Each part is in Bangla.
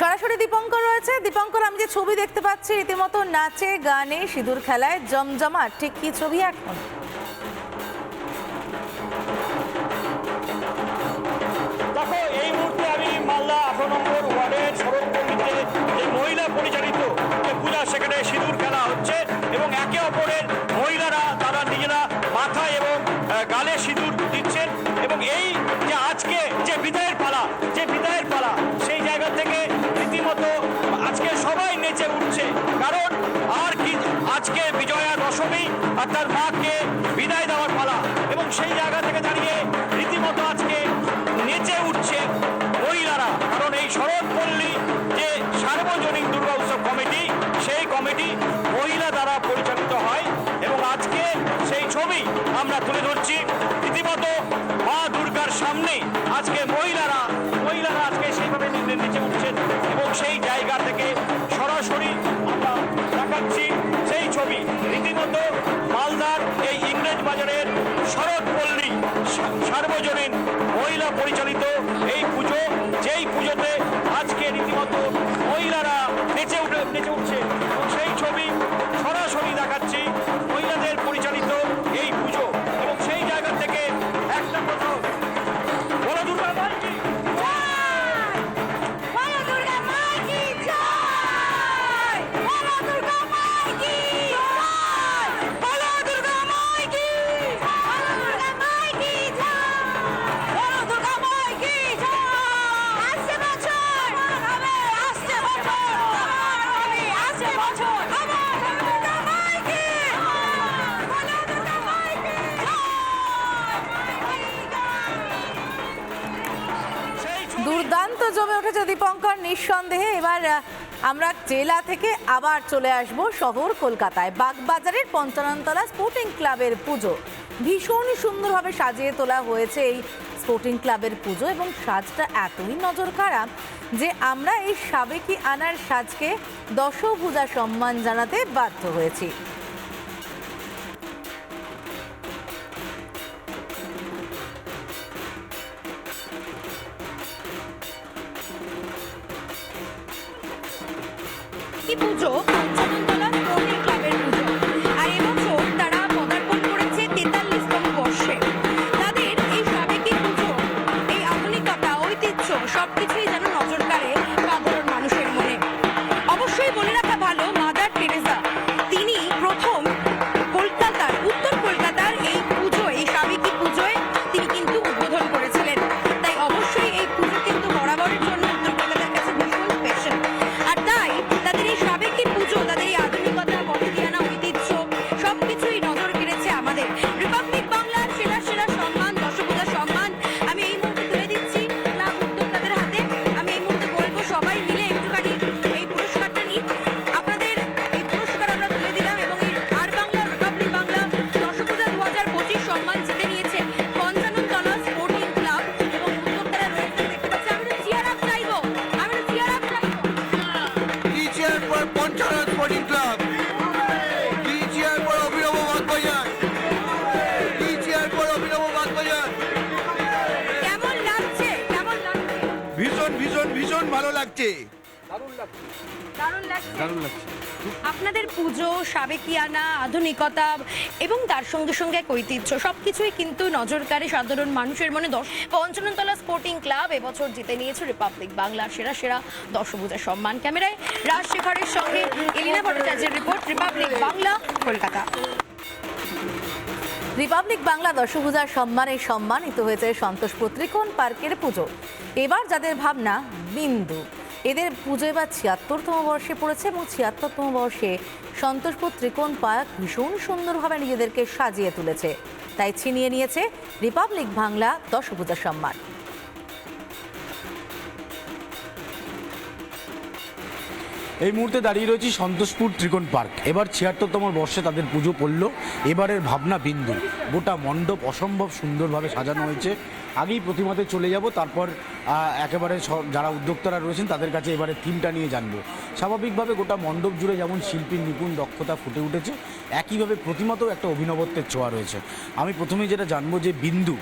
সরাসরি দীপঙ্কর রয়েছে। দীপঙ্কর, আমি যে ছবি দেখতে পাচ্ছি, রীতিমতো নাচে, গানে, সিঁদুর খেলায় জমজমা ঠিক কি ছবি এখন? মুহূর্তে আমি সড়ক কমিটির যে মহিলা পরিচালিত পূজা, সেখানে সিঁদুর Llorín. জমে উঠেছে দীপঙ্কর নিঃসন্দেহে। এবার আমরা জেলা থেকে আবার চলে আসব শহর কলকাতায়। বাগবাজারের পঞ্চাননতলা স্পোর্টিং ক্লাবের পুজো। ভীষণই সুন্দরভাবে সাজিয়ে তোলা হয়েছে এই স্পোর্টিং ক্লাবের পুজো এবং সাজটা এতই নজর কাড়া যে আমরা এই সাবেকি আনার সাজকে দশভূজা সম্মান জানাতে বাধ্য হয়েছি। কি পুজো? পঞ্চাননতলা স্পোর্টিং ভীষণ ভীষণ ভালো লাগছে। দারুণ লাগছে। আপনাদের পুজো সাবেকিয়ানা আধুনিকতা এবং তার সঙ্গে সঙ্গে এক ঐতিহ্য সবকিছুই কিন্তু নজর কাড়ে সাধারণ মানুষের মনে দশ। পঞ্চাননতলা স্পোর্টিং ক্লাব এবছর জিতে নিয়েছে রিপাবলিক বাংলার সেরা সেরা দশভূজা সম্মান ক্যামেরায়। রাজশেখরের সঙ্গে এলিনা ভট্টাচার্যের report Republic Bangla Kolkata. Republic Bangla দশভূজার সম্মানে সম্মানিত হয়েছে সন্তোষপুর ত্রিকোণ পার্কের পুজো। এবার যাদের ভাবনা, বিন্দু। এদের পুজো এবার ছিয়াত্তরতম বর্ষে পড়েছে এবং ছিয়াত্তরতম বর্ষে সন্তোষপুর ত্রিকোণ পার্ক ভীষণ সুন্দরভাবে নিজেদেরকে সাজিয়ে তুলেছে। তাই ছিনিয়ে নিয়েছে রিপাবলিক বাংলা দশভূজা সম্মান। এই মুহূর্তে দাঁড়িয়ে রয়েছি সন্তোষপুর ত্রিকোণ পার্ক। এবার ছিয়াত্তরতম বর্ষে তাদের পুজো পড়ল। এবারের ভাবনা, বিন্দু। গোটা মণ্ডপ অসম্ভব সুন্দরভাবে সাজানো হয়েছে। আগেই প্রতিমাতে চলে যাব, তারপর একেবারে যারা উদ্যোক্তারা রয়েছেন তাদের কাছে এবারে থিমটা নিয়ে জানব। স্বাভাবিকভাবে গোটা মণ্ডপ জুড়ে যেমন শিল্পীর নিপুণ দক্ষতা ফুটে উঠেছে, একইভাবে প্রতিমাতেও একটা অভিনবত্বের ছোঁয়া রয়েছে। আমি প্রথমেই যেটা জানব যে বিন্দু,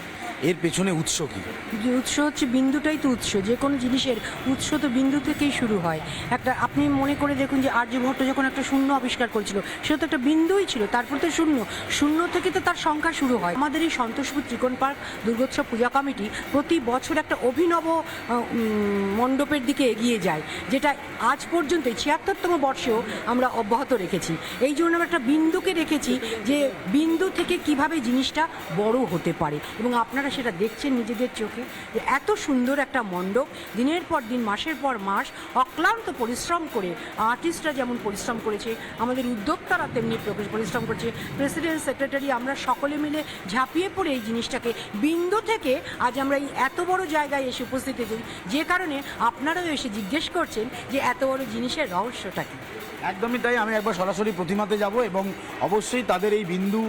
এর পেছনে উৎস কী? যে উৎস হচ্ছে বিন্দুটাই তো উৎস, যে কোনো জিনিসের উৎস তো বিন্দু থেকেই শুরু হয়। একটা আপনি মনে করে দেখুন যে আর্যভট্ট যখন একটা শূন্য আবিষ্কার করেছিল, সেটা তো একটা বিন্দুই ছিল, তারপর তো শূন্য। শূন্য থেকে তো তার সংখ্যা শুরু হয়। আমাদের এই সন্তোষপুর ত্রিকোণ পার্ক দুর্গোৎসব পূজা কমিটি প্রতি বছর একটা অভিনব মণ্ডপের দিকে এগিয়ে যায়, যেটা আজ পর্যন্ত ছিয়াত্তরতম বর্ষেও আমরা অব্যাহত রেখেছি। এই জন্য আমরা একটা বিন্দুকে রেখেছি যে বিন্দু থেকে কীভাবে জিনিসটা বড় হতে পারে। এবং আপনারা সেটা দেখছেন নিজেদের চোখে যে এত সুন্দর একটা মণ্ডপ, দিনের পর দিন, মাসের পর মাস, অক্লান্ত পরিশ্রম করে আর্টিস্টরা যেমন পরিশ্রম করেছে, আমাদের উদ্যোক্তারা তেমনি প্র- পরিশ্রম করেছে। প্রেসিডেন্ট, সেক্রেটারি, আমরা সকলে মিলে ঝাঁপিয়ে পড়ে এই জিনিসটাকে। বিন্দু থেকে আজ আমরা এই এত বড় জায়গায় এসে উপস্থিত হয়েছি, যে কারণে আপনারাও এসে জিজ্ঞেস করছেন যে এত বড় জিনিসের রহস্যটা কি। একদমই তাই, আমি একবার সরাসরি প্রতিমাতে যাব এবং অবশ্যই তাদের এই বিন্দু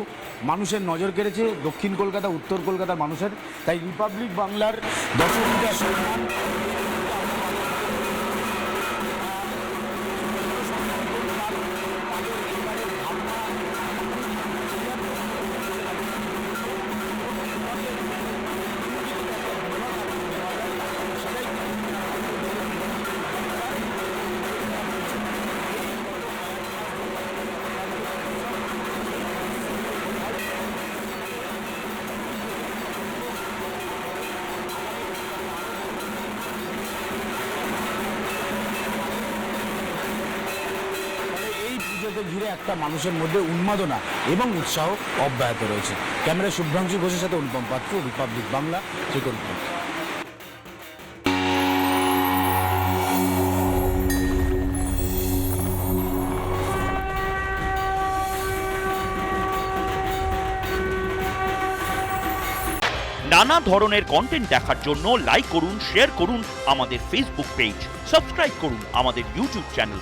মানুষের নজর কেড়েছে, দক্ষিণ কলকাতা, উত্তর কলকাতার মানুষের। তাই রিপাবলিক বাংলার দর্শকদের সম্মান এই ঘিরে একটা মানুষের মধ্যে উন্মাদনা এবং উৎসাহ অব্যাহত রয়েছে। ক্যামেরা শুভ্রাংশু ঘোষের সাথে অনুপম পাত্র রিপাবলিক বাংলা ত্রিকোণপুর নানা ধরনের কন্টেন্ট দেখার জন্য লাইক করুন শেয়ার করুন আমাদের ফেসবুক পেজ সাবস্ক্রাইব করুন আমাদের ইউটিউব চ্যানেল